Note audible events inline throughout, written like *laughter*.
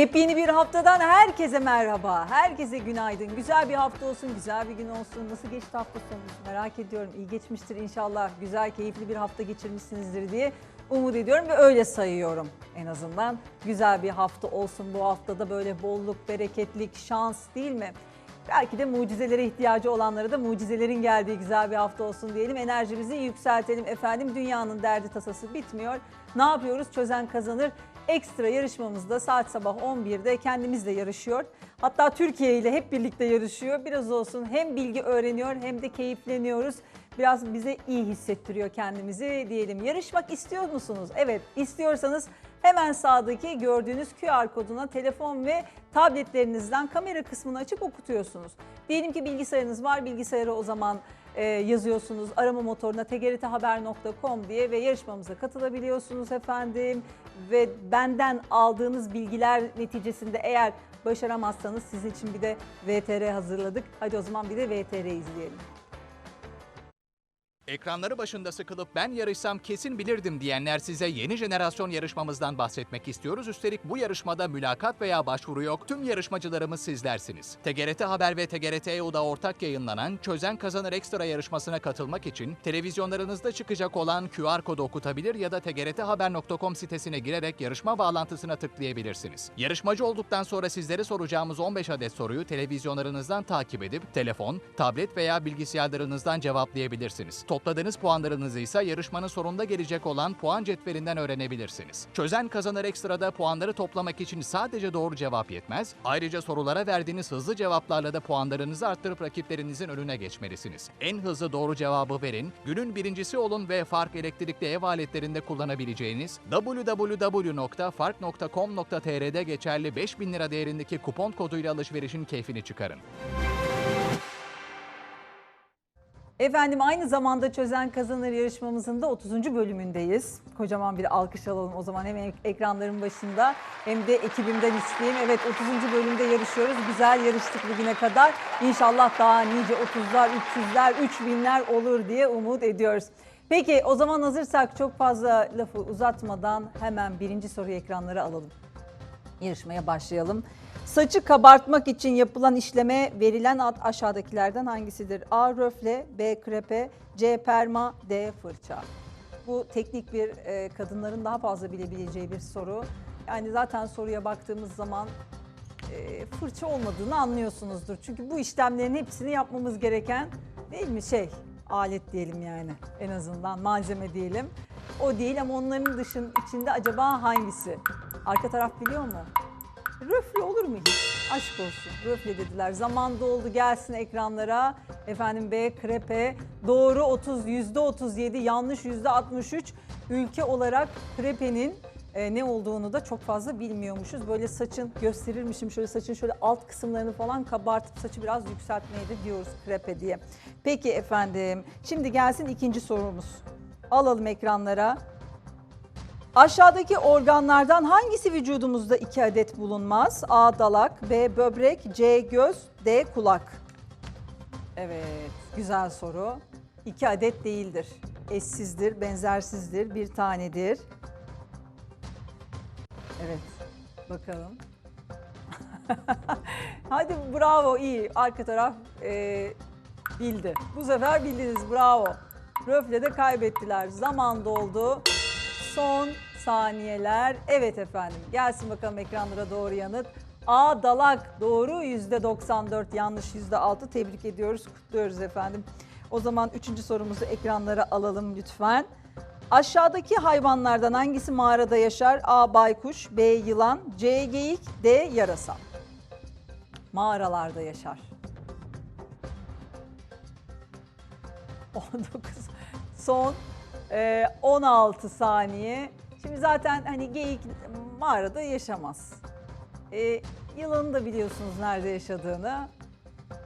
Yepyeni bir haftadan herkese merhaba. Herkese günaydın. Güzel bir hafta olsun, güzel bir gün olsun. Nasıl geçti hafta sonu? Merak ediyorum. İyi geçmiştir inşallah. Güzel, keyifli bir hafta geçirmişsinizdir diye umut ediyorum ve öyle sayıyorum en azından. Güzel bir hafta olsun bu haftada böyle bolluk, bereketlik, şans değil mi? Belki de mucizelere ihtiyacı olanlara da mucizelerin geldiği güzel bir hafta olsun diyelim. Enerjimizi yükseltelim efendim. Dünyanın derdi tasası bitmiyor. Ne yapıyoruz? Çözen kazanır. Ekstra yarışmamızda saat sabah 11'de kendimizle yarışıyor. Hatta Türkiye ile hep birlikte yarışıyor. Biraz olsun hem bilgi öğreniyor hem de keyifleniyoruz. Biraz bize iyi hissettiriyor kendimizi diyelim. Yarışmak istiyor musunuz? Evet istiyorsanız hemen sağdaki gördüğünüz QR koduna telefon ve tabletlerinizden kamera kısmını açıp okutuyorsunuz. Diyelim ki bilgisayarınız var. Bilgisayara o zaman e, yazıyorsunuz arama motoruna tgrthaber.com diye ve yarışmamıza katılabiliyorsunuz efendim. Ve benden aldığınız bilgiler neticesinde eğer başaramazsanız sizin için bir de VTR hazırladık. Hadi o zaman bir de VTR izleyelim. Ekranları başında sıkılıp ben yarışsam kesin bilirdim diyenler size yeni jenerasyon yarışmamızdan bahsetmek istiyoruz. Üstelik bu yarışmada mülakat veya başvuru yok. Tüm yarışmacılarımız sizlersiniz. TGRT Haber ve TGRT EU'da ortak yayınlanan Çözen Kazanır Ekstra yarışmasına katılmak için televizyonlarınızda çıkacak olan QR kodu okutabilir ya da tgrthaber.com sitesine girerek yarışma bağlantısına tıklayabilirsiniz. Yarışmacı olduktan sonra sizlere soracağımız 15 adet soruyu televizyonlarınızdan takip edip telefon, tablet veya bilgisayarlarınızdan cevaplayabilirsiniz. Topladığınız puanlarınızı ise yarışmanın sonunda gelecek olan puan cetvelinden öğrenebilirsiniz. Çözen Kazanır Ekstra'da puanları toplamak için sadece doğru cevap yetmez. Ayrıca sorulara verdiğiniz hızlı cevaplarla da puanlarınızı arttırıp rakiplerinizin önüne geçmelisiniz. En hızlı doğru cevabı verin, günün birincisi olun ve Fark elektrikli ev aletlerinde kullanabileceğiniz www.fark.com.tr'de geçerli 5000 lira değerindeki kupon koduyla alışverişin keyfini çıkarın. Efendim aynı zamanda Çözen Kazanır yarışmamızın da 30. bölümündeyiz. Kocaman bir alkış alalım o zaman hem ek- ekranların başında hem de ekibimden isteyeyim. Evet 30. bölümde yarışıyoruz. Güzel yarıştık bugüne kadar. İnşallah daha nice 30'lar, 300'ler, 3000'ler olur diye umut ediyoruz. Peki o zaman hazırsak çok fazla lafı uzatmadan hemen birinci soruyu ekranlara alalım. Yarışmaya başlayalım. Saçı kabartmak için yapılan işleme verilen ad aşağıdakilerden hangisidir? A. Röfle, B. Krepe, C. Perma, D. Fırça. Bu teknik bir e, kadınların daha fazla bilebileceği bir soru. Yani zaten soruya baktığımız zaman e, fırça olmadığını anlıyorsunuzdur. Çünkü bu işlemlerin hepsini yapmamız gereken değil mi şey alet diyelim yani en azından malzeme diyelim. O değil ama onların dışın içinde acaba hangisi? Arka taraf biliyor mu? Röfle olur mu hiç? Aşk olsun. Röfle dediler. Zaman doldu gelsin ekranlara. Efendim B krepe. Doğru 30 yüzde 37 yanlış yüzde 63. Ülke olarak krepenin e, ne olduğunu da çok fazla bilmiyormuşuz. Böyle saçın gösterirmişim şöyle saçın şöyle alt kısımlarını falan kabartıp saçı biraz yükseltmeyi de diyoruz krepe diye. Peki efendim şimdi gelsin ikinci sorumuz. Alalım ekranlara. Aşağıdaki organlardan hangisi vücudumuzda iki adet bulunmaz? A. Dalak, B. Böbrek, C. Göz, D. Kulak. Evet, güzel soru. İki adet değildir. Eşsizdir, benzersizdir, bir tanedir. Evet, bakalım. *laughs* Hadi bravo, iyi. Arka taraf e, bildi. Bu sefer bildiniz, bravo. Röfle de kaybettiler. Zaman doldu. Son saniyeler. Evet efendim. Gelsin bakalım ekranlara doğru yanıt. A dalak doğru %94 yanlış %6 tebrik ediyoruz kutluyoruz efendim. O zaman üçüncü sorumuzu ekranlara alalım lütfen. Aşağıdaki hayvanlardan hangisi mağarada yaşar? A baykuş, B yılan, C geyik, D yarasa. Mağaralarda yaşar. *laughs* 19 son e, 16 saniye. Şimdi zaten hani geyik mağarada yaşamaz. E, yılanı da biliyorsunuz nerede yaşadığını.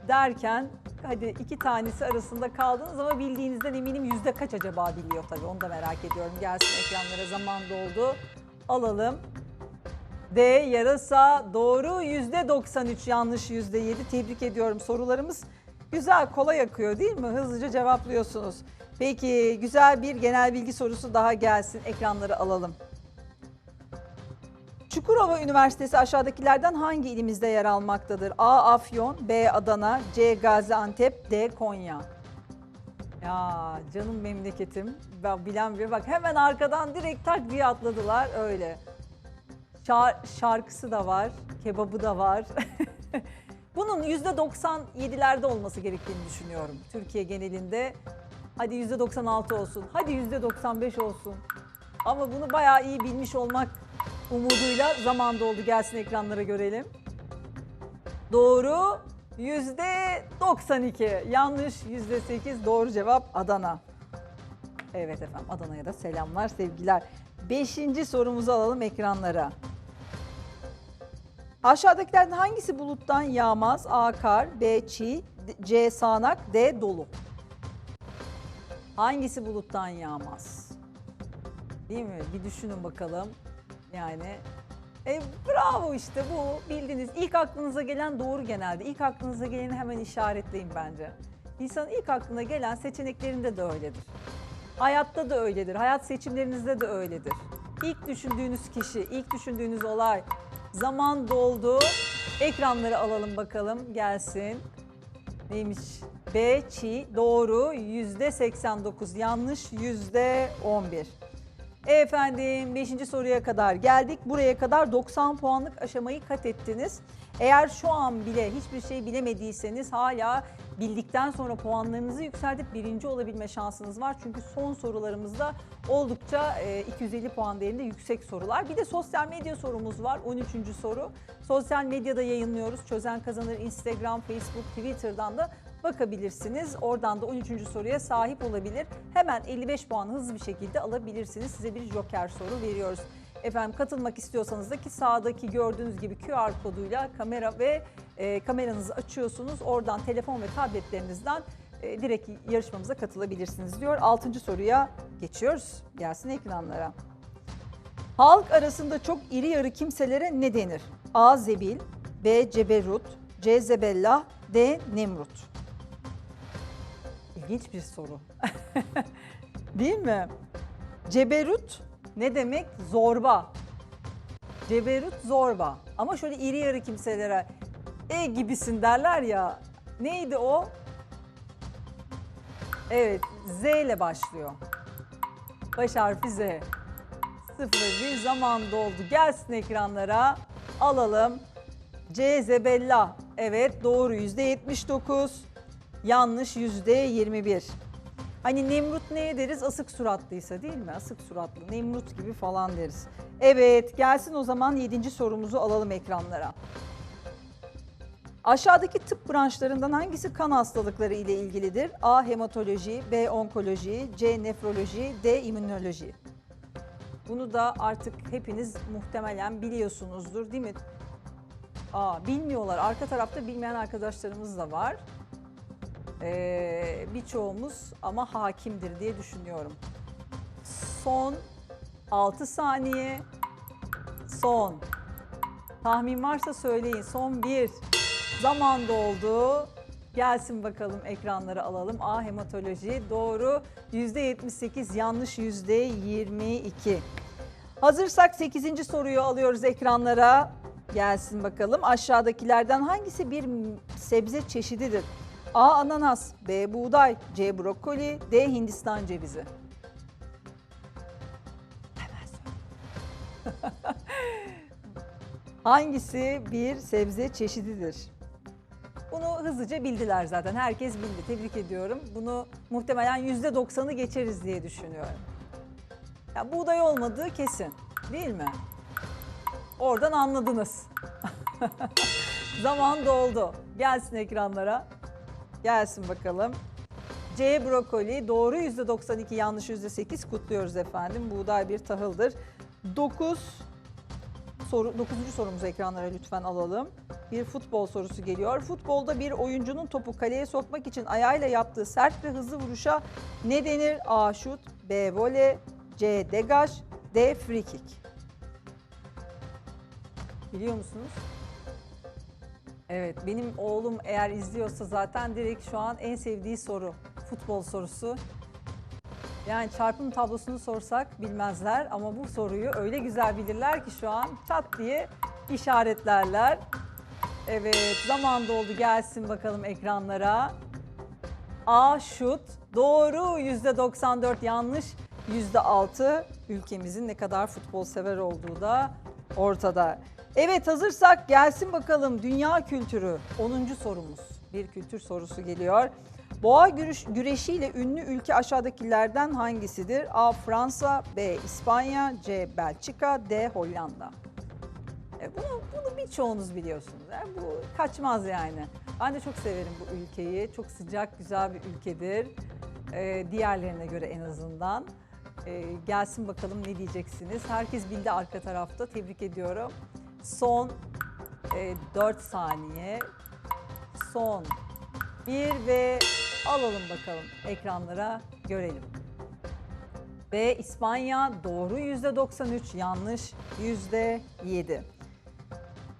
Derken hadi iki tanesi arasında kaldınız ama bildiğinizden eminim yüzde kaç acaba biliyor tabii onu da merak ediyorum. Gelsin ekranlara zaman doldu. Alalım. D yarasa doğru yüzde 93 yanlış yüzde 7 tebrik ediyorum sorularımız güzel kolay akıyor değil mi hızlıca cevaplıyorsunuz. Peki güzel bir genel bilgi sorusu daha gelsin ekranları alalım. Çukur Çukurova Üniversitesi aşağıdakilerden hangi ilimizde yer almaktadır? A. Afyon, B. Adana, C. Gaziantep, D. Konya. Ya canım memleketim. Ben bilen bir bak hemen arkadan direkt tak diye atladılar öyle. Şar- şarkısı da var, kebabı da var. *laughs* Bunun %97'lerde olması gerektiğini düşünüyorum Türkiye genelinde. Hadi %96 olsun, hadi %95 olsun. Ama bunu bayağı iyi bilmiş olmak umuduyla zaman doldu. Gelsin ekranlara görelim. Doğru %92, yanlış %8, doğru cevap Adana. Evet efendim Adana'ya da selamlar, sevgiler. Beşinci sorumuzu alalım ekranlara. Aşağıdakilerden hangisi buluttan yağmaz? A. Kar, B. Çiğ, C. Sağanak, D. Dolu. Hangisi buluttan yağmaz? Değil mi? Bir düşünün bakalım. Yani e, bravo işte bu bildiniz. İlk aklınıza gelen doğru genelde. İlk aklınıza geleni hemen işaretleyin bence. İnsanın ilk aklına gelen seçeneklerinde de öyledir. Hayatta da öyledir. Hayat seçimlerinizde de öyledir. İlk düşündüğünüz kişi, ilk düşündüğünüz olay. Zaman doldu. Ekranları alalım bakalım gelsin. Neymiş? B çiğ doğru yüzde 89 yanlış yüzde 11. Efendim 5. soruya kadar geldik. Buraya kadar 90 puanlık aşamayı kat ettiniz. Eğer şu an bile hiçbir şey bilemediyseniz hala bildikten sonra puanlarınızı yükseltip birinci olabilme şansınız var. Çünkü son sorularımızda oldukça e, 250 puan değerinde yüksek sorular. Bir de sosyal medya sorumuz var 13. soru. Sosyal medyada yayınlıyoruz. Çözen kazanır Instagram, Facebook, Twitter'dan da bakabilirsiniz. Oradan da 13. soruya sahip olabilir. Hemen 55 puan hızlı bir şekilde alabilirsiniz. Size bir joker soru veriyoruz. Efendim katılmak istiyorsanız da ki sağdaki gördüğünüz gibi QR koduyla kamera ve e, kameranızı açıyorsunuz. Oradan telefon ve tabletlerinizden e, direkt yarışmamıza katılabilirsiniz diyor. 6. soruya geçiyoruz. Gelsin ekranlara. Halk arasında çok iri yarı kimselere ne denir? A. Zebil, B. Ceberut, C. Zebellah, D. Nemrut. İlginç bir soru. *laughs* Değil mi? Ceberut ne demek? Zorba. Ceberut zorba. Ama şöyle iri yarı kimselere e gibisin derler ya. Neydi o? Evet, Z ile başlıyor. Baş harfi Z. Sıfır bir zaman doldu. Gelsin ekranlara. Alalım. C Zebella. Evet doğru yüzde 79. Yanlış yüzde 21. Hani Nemrut neye deriz? Asık suratlıysa değil mi? Asık suratlı. Nemrut gibi falan deriz. Evet gelsin o zaman 7. sorumuzu alalım ekranlara. Aşağıdaki tıp branşlarından hangisi kan hastalıkları ile ilgilidir? A. Hematoloji, B. Onkoloji, C. Nefroloji, D. İmmünoloji. Bunu da artık hepiniz muhtemelen biliyorsunuzdur değil mi? Aa, bilmiyorlar. Arka tarafta bilmeyen arkadaşlarımız da var. Ee, birçoğumuz ama hakimdir diye düşünüyorum. Son 6 saniye. Son. Tahmin varsa söyleyin. Son bir. Zaman doldu. Gelsin bakalım ekranları alalım. A hematoloji doğru %78 yanlış %22. Hazırsak 8. soruyu alıyoruz ekranlara. Gelsin bakalım. Aşağıdakilerden hangisi bir sebze çeşididir? A. Ananas, B. Buğday, C. Brokoli, D. Hindistan cevizi. *laughs* Hangisi bir sebze çeşididir? Bunu hızlıca bildiler zaten. Herkes bildi. Tebrik ediyorum. Bunu muhtemelen %90'ı geçeriz diye düşünüyorum. Ya buğday olmadığı kesin. Değil mi? Oradan anladınız. *laughs* Zaman doldu. Gelsin ekranlara. Gelsin bakalım. C brokoli doğru %92 yanlış %8 kutluyoruz efendim. Buğday bir tahıldır. 9 soru 9. sorumuzu ekranlara lütfen alalım. Bir futbol sorusu geliyor. Futbolda bir oyuncunun topu kaleye sokmak için ayağıyla yaptığı sert ve hızlı vuruşa ne denir? A şut, B vole, C degaj, D free kick. Biliyor musunuz? Evet, benim oğlum eğer izliyorsa zaten direkt şu an en sevdiği soru futbol sorusu. Yani çarpım tablosunu sorsak bilmezler ama bu soruyu öyle güzel bilirler ki şu an çat diye işaretlerler. Evet zaman doldu gelsin bakalım ekranlara. A şut doğru %94 yanlış %6 ülkemizin ne kadar futbol sever olduğu da ortada. Evet hazırsak gelsin bakalım dünya kültürü 10. sorumuz. Bir kültür sorusu geliyor. Boğa güreş, güreşiyle ünlü ülke aşağıdakilerden hangisidir? A. Fransa, B. İspanya, C. Belçika, D. Hollanda. E, bunu, bunu birçoğunuz biliyorsunuz. Yani bu kaçmaz yani. Ben de çok severim bu ülkeyi. Çok sıcak, güzel bir ülkedir. E, diğerlerine göre en azından. E, gelsin bakalım ne diyeceksiniz. Herkes bildi arka tarafta. Tebrik ediyorum. Son e, 4 saniye. Son 1 ve alalım bakalım ekranlara görelim. B İspanya doğru %93, yanlış %7.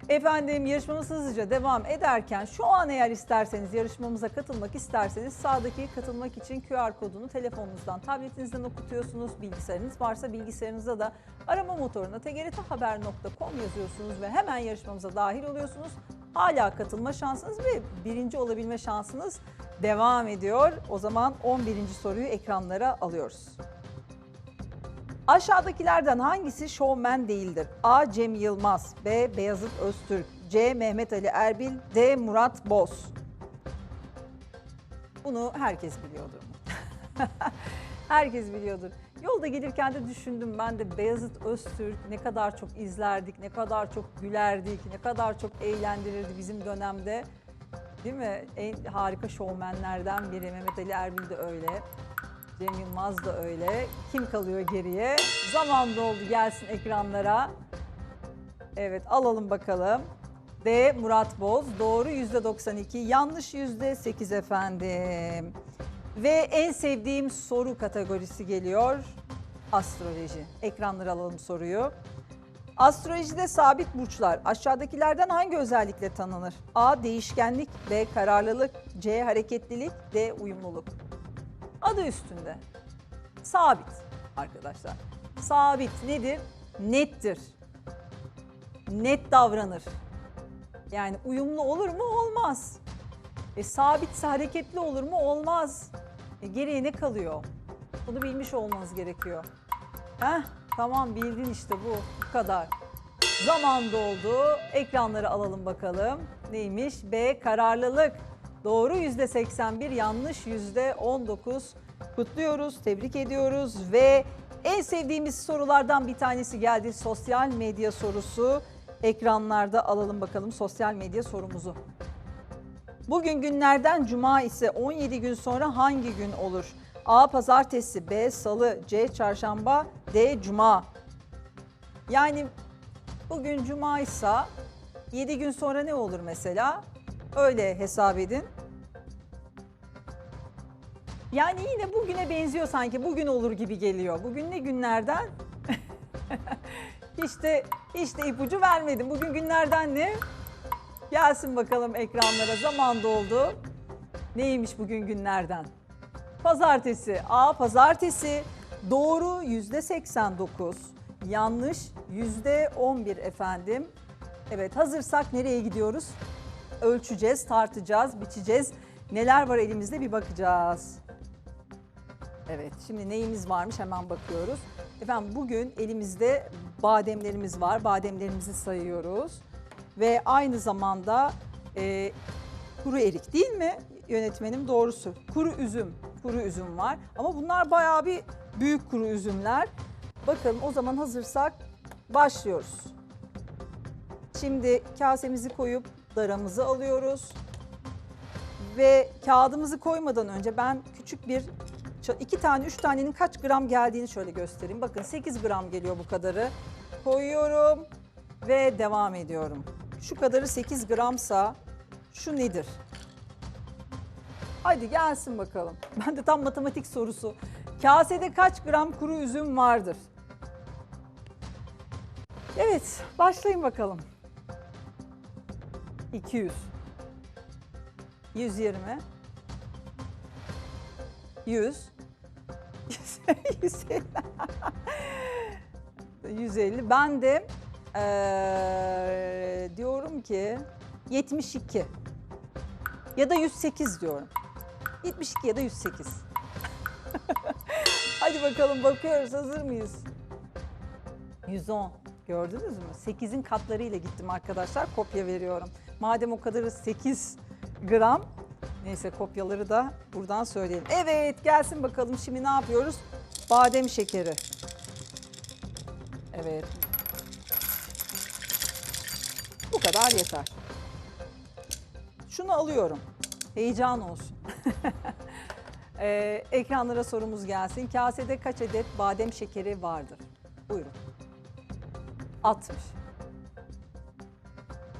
Efendim yarışmamız hızlıca devam ederken şu an eğer isterseniz yarışmamıza katılmak isterseniz sağdaki katılmak için QR kodunu telefonunuzdan, tabletinizden okutuyorsunuz. Bilgisayarınız varsa bilgisayarınızda da arama motoruna tgrthaber.com yazıyorsunuz ve hemen yarışmamıza dahil oluyorsunuz. Hala katılma şansınız ve birinci olabilme şansınız devam ediyor. O zaman 11. soruyu ekranlara alıyoruz. Aşağıdakilerden hangisi şovmen değildir? A. Cem Yılmaz B. Beyazıt Öztürk C. Mehmet Ali Erbil D. Murat Boz Bunu herkes biliyordur. *laughs* herkes biliyordur. Yolda gelirken de düşündüm ben de Beyazıt Öztürk ne kadar çok izlerdik, ne kadar çok gülerdik, ne kadar çok eğlendirirdi bizim dönemde. Değil mi? En harika şovmenlerden biri Mehmet Ali Erbil de öyle. Cem Yılmaz da öyle. Kim kalıyor geriye? Zaman doldu gelsin ekranlara. Evet alalım bakalım. D. Murat Boz. Doğru %92, yanlış %8 efendim. Ve en sevdiğim soru kategorisi geliyor. Astroloji. Ekranlara alalım soruyu. Astrolojide sabit burçlar aşağıdakilerden hangi özellikle tanınır? A. Değişkenlik, B. Kararlılık, C. Hareketlilik, D. Uyumluluk. Adı üstünde. Sabit arkadaşlar. Sabit nedir? Nettir. Net davranır. Yani uyumlu olur mu? Olmaz. E, sabitse hareketli olur mu? Olmaz. E, geriye ne kalıyor? Bunu bilmiş olmanız gerekiyor. Heh, tamam bildin işte bu. Bu kadar. Zaman doldu. Ekranları alalım bakalım. Neymiş? B. Kararlılık. Doğru %81, yanlış %19. Kutluyoruz, tebrik ediyoruz ve en sevdiğimiz sorulardan bir tanesi geldi. Sosyal medya sorusu. Ekranlarda alalım bakalım sosyal medya sorumuzu. Bugün günlerden cuma ise 17 gün sonra hangi gün olur? A. Pazartesi, B. Salı, C. Çarşamba, D. Cuma. Yani bugün cuma ise 7 gün sonra ne olur mesela? Öyle hesap edin. Yani yine bugüne benziyor sanki. Bugün olur gibi geliyor. Bugün ne günlerden? *laughs* hiç de ipucu vermedim. Bugün günlerden ne? Gelsin bakalım ekranlara. Zaman doldu. Neymiş bugün günlerden? Pazartesi. A pazartesi. Doğru yüzde 89. Yanlış yüzde 11 efendim. Evet hazırsak nereye gidiyoruz? Ölçeceğiz, tartacağız, biçeceğiz. Neler var elimizde bir bakacağız. Evet şimdi neyimiz varmış hemen bakıyoruz. Efendim bugün elimizde bademlerimiz var. Bademlerimizi sayıyoruz. Ve aynı zamanda e, kuru erik değil mi yönetmenim doğrusu? Kuru üzüm, kuru üzüm var. Ama bunlar bayağı bir büyük kuru üzümler. Bakalım o zaman hazırsak başlıyoruz. Şimdi kasemizi koyup daramızı alıyoruz. Ve kağıdımızı koymadan önce ben küçük bir iki tane üç tanenin kaç gram geldiğini şöyle göstereyim. Bakın 8 gram geliyor bu kadarı. Koyuyorum ve devam ediyorum. Şu kadarı 8 gramsa şu nedir? Hadi gelsin bakalım. *laughs* Ben de tam matematik sorusu. Kasede kaç gram kuru üzüm vardır? Evet, başlayın bakalım. 200 120 100 150. 150. Ben de eee, diyorum ki 72 ya da 108 diyorum. 72 ya da 108. *laughs* Hadi bakalım bakıyoruz hazır mıyız? 110 gördünüz mü? 8'in katlarıyla gittim arkadaşlar kopya veriyorum. Madem o kadarı 8 gram neyse kopyaları da buradan söyleyelim. Evet gelsin bakalım şimdi ne yapıyoruz? Badem şekeri. Evet. Bu kadar yeter. Şunu alıyorum. Heyecan olsun. *laughs* Ee, ekranlara sorumuz gelsin. Kasede kaç adet badem şekeri vardır? Buyurun. 60.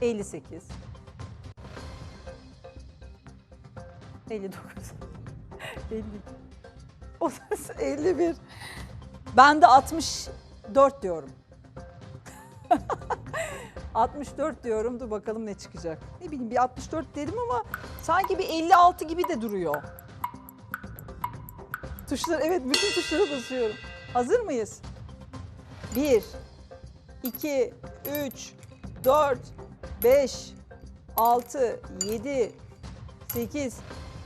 58. 59. 50. 30, 51. Ben de 64 diyorum. *laughs* 64 diyorum. Dur bakalım ne çıkacak. Ne bileyim bir 64 dedim ama sanki bir 56 gibi de duruyor. Tuşlar evet bütün tuşlara basıyorum. Hazır mıyız? 1 2 3 4 5 6 7 8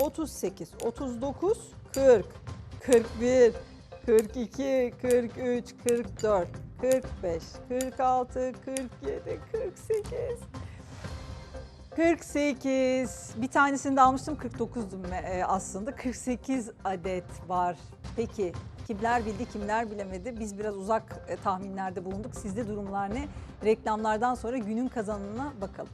38 39 40 41 42 43 44 45 46 47 48 48. Bir tanesini de almıştım 49'dum e, aslında. 48 adet var. Peki kimler bildi kimler bilemedi? Biz biraz uzak e, tahminlerde bulunduk. Sizde durumlar ne? Reklamlardan sonra günün kazananına bakalım.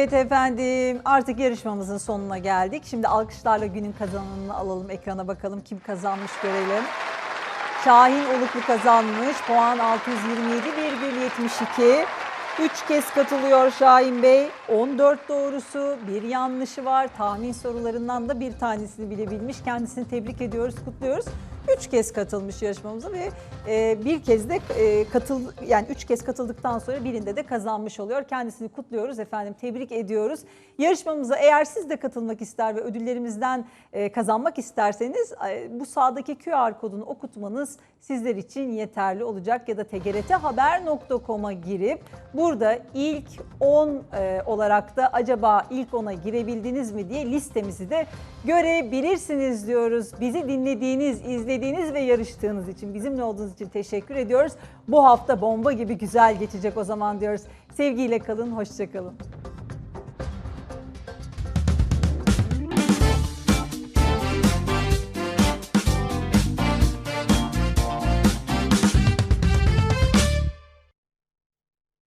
Evet efendim artık yarışmamızın sonuna geldik. Şimdi alkışlarla günün kazananını alalım ekrana bakalım kim kazanmış görelim. Şahin Oluklu kazanmış. Puan 627,72. 3 kez katılıyor Şahin Bey. 14 doğrusu, bir yanlışı var. Tahmin sorularından da bir tanesini bilebilmiş. Kendisini tebrik ediyoruz, kutluyoruz. 3 kez katılmış yarışmamıza ve e, bir kez de e, katıl yani 3 kez katıldıktan sonra birinde de kazanmış oluyor. Kendisini kutluyoruz efendim. Tebrik ediyoruz. Yarışmamıza eğer siz de katılmak ister ve ödüllerimizden e, kazanmak isterseniz e, bu sağdaki QR kodunu okutmanız sizler için yeterli olacak ya da tgrthaber.com'a girip burada ilk 10 e, olarak da acaba ilk 10'a girebildiniz mi diye listemizi de görebilirsiniz diyoruz. Bizi dinlediğiniz, izlediğiniz ve yarıştığınız için, bizimle olduğunuz için teşekkür ediyoruz. Bu hafta bomba gibi güzel geçecek o zaman diyoruz. Sevgiyle kalın, hoşçakalın.